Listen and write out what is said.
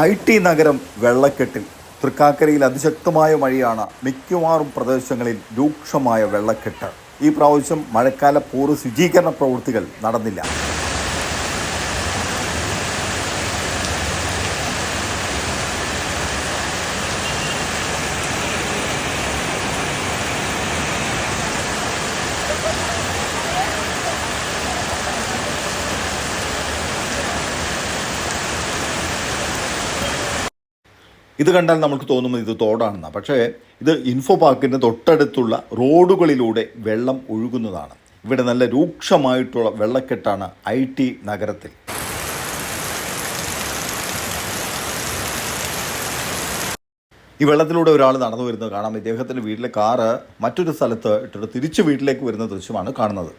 I T നഗരം വെള്ളക്കെട്ടിൽ. തൃക്കാക്കരയിൽ അതിശക്തമായ മഴയാണ് മിക്കവാറും പ്രദേശങ്ങളിൽ രൂക്ഷമായ വെള്ളക്കെട്ട്. ഈ പ്രാവശ്യം മഴക്കാല പൂർവ ശുചീകരണ പ്രവൃത്തികൾ നടന്നില്ല. ഇത് കണ്ടാൽ നമുക്ക് തോന്നും ഇത് തോടാണെന്ന്. പക്ഷേ ഇത് ഇൻഫോ പാർക്കിന്റെ തൊട്ടടുത്തുള്ള റോഡുകളിലൂടെ വെള്ളം ഒഴുകുന്നതാണ്. ഇവിടെ നല്ല രൂക്ഷമായിട്ടുള്ള വെള്ളക്കെട്ടാണ് ഐ ടി നഗരത്തിൽ. ഈ വെള്ളത്തിലൂടെ ഒരാൾ നടന്നു വരുന്നത് കാണാം. ഇദ്ദേഹത്തിന്റെ വീട്ടിലെ കാറ് മറ്റൊരു സ്ഥലത്ത് ഇട്ടിട്ട് തിരിച്ച് വീട്ടിലേക്ക് വരുന്ന ദൃശ്യമാണ് കാണുന്നത്.